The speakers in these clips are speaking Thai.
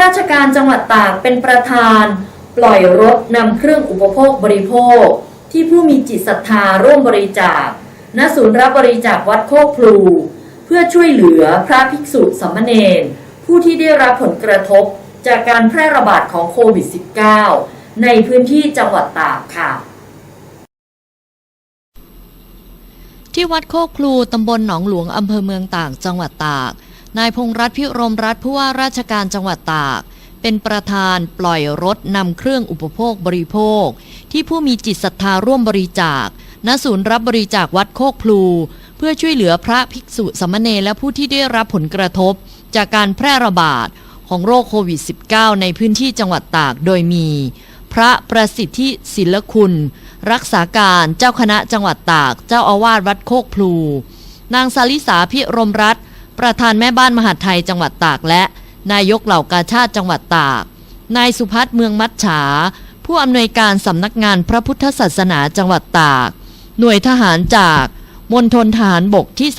ราชการจังหวัดตากเป็นประธาน ปล่อยรถนำเครื่องอุปโภคบริโภค ที่ผู้มีจิตศรัทธาร่วมบริจาค ณ ศูนย์รับบริจาควัดโคกพลู เพื่อช่วยเหลือพระภิกษุสามเณรผู้ที่ได้รับผลกระทบจากการแพร่ระบาดของโควิด -19 ในพื้นที่จังหวัดตากค่ะที่วัดโคกพลู ตำบลหนองหลวง อำเภอเมืองตาก จังหวัดตาก นายพงษ์รัตนพิรมรัตน์ผู้ว่าราชการจังหวัดตาก เป็นประธานปล่อยรถนำเครื่องอุปโภคบริโภค ที่ผู้มีจิตศรัทธาร่วมบริจาค ณศูนย์รับบริจาควัดโคกพลู เพื่อช่วยเหลือพระภิกษุสามเณรและผู้ที่ได้รับผลกระทบ จากการแพร่ระบาดของโรคโควิด -19 ในพื้นที่จังหวัดตากโดยมี พระประสิทธิศิลคุณ รักษาการเจ้าคณะจังหวัดตาก เจ้าอาวาสวัดโคกพลู นางสาลิสาพิรมรัตน์ ประธานแม่บ้านมหาดไทยจังหวัดตากและ นายกเหล่ากาชาติจังหวัดตาก นายสุพัฒน์เมืองมัดฉา ผู้อำนวยการสำนักงานพระพุทธศาสนาจังหวัดตาก หน่วยทหารจากมณฑลทหารบกที่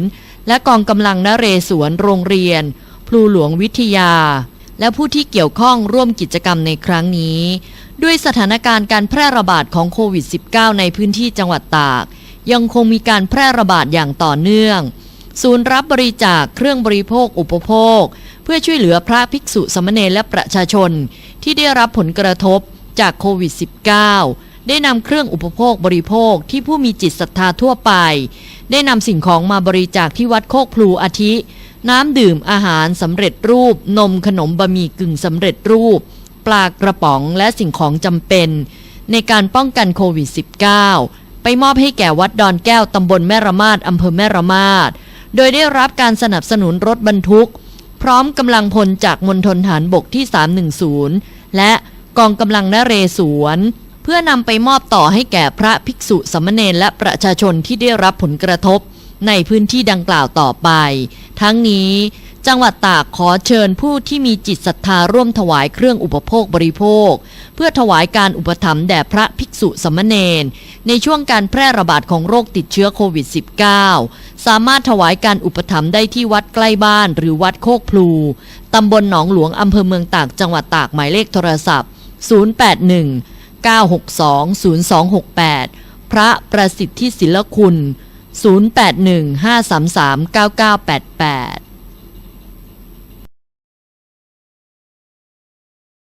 310 และกองกำลังนเรศวรโรงเรียน พลูหลวงวิทยา และผู้ที่เกี่ยวข้องร่วมกิจกรรมในครั้งนี้ ด้วยสถานการณ์การแพร่ระบาดของโควิด -19 ในพื้นที่จังหวัดตาก ยังคงมีการแพร่ระบาดอย่างต่อเนื่อง ศูนย์รับบริจาคเครื่องบริโภคอุปโภค เพื่อช่วยเหลือพระภิกษุสมณรและประชาชน ที่ได้รับผลกระทบจากโควิด -19 ได้นำเครื่องอุปโภคบริโภคที่ผู้มีจิตศรัทธาทั่วไป ได้นำสิ่งของมาบริจาคที่วัดโคกพลูอาทิ น้ำดื่มอาหารสำเร็จรูป นมขนมบะหมี่กึ่งสำเร็จรูป ปลากระป๋องและสิ่งของจำเป็น ในการป้องกันโควิด -19 ไปมอบให้แก่วัดดอนแก้วตำบลแม่ระมาดอำเภอแม่ระมาด โดยได้รับการสนับสนุนรถบรรทุก พร้อมกำลังพลจากมณฑลฐานบกที่ 310 และกองกำลังนเรศวร เพื่อนำไปมอบต่อให้แก่พระภิกษุสามเณรและประชาชนที่ได้รับผลกระทบ ในพื้นที่ดังกล่าวต่อไป ทั้งนี้ จังหวัดตากขอเชิญผู้ที่มีจิตศรัทธาร่วมถวายเครื่องอุปโภคบริโภค เพื่อถวายการอุปถัมภ์แด่พระภิกษุสามเณรในช่วงการแพร่ระบาดของโรคติดเชื้อโควิด -19 สามารถถวายการอุปถัมภ์ได้ที่วัดใกล้บ้านหรือวัดโคกพลู ตำบลหนองหลวงอำเภอเมืองตากจังหวัดตากหมายเลขโทรศัพท์ 081 962 0268 พระประสิทธิศิลคุณ 081 533 9988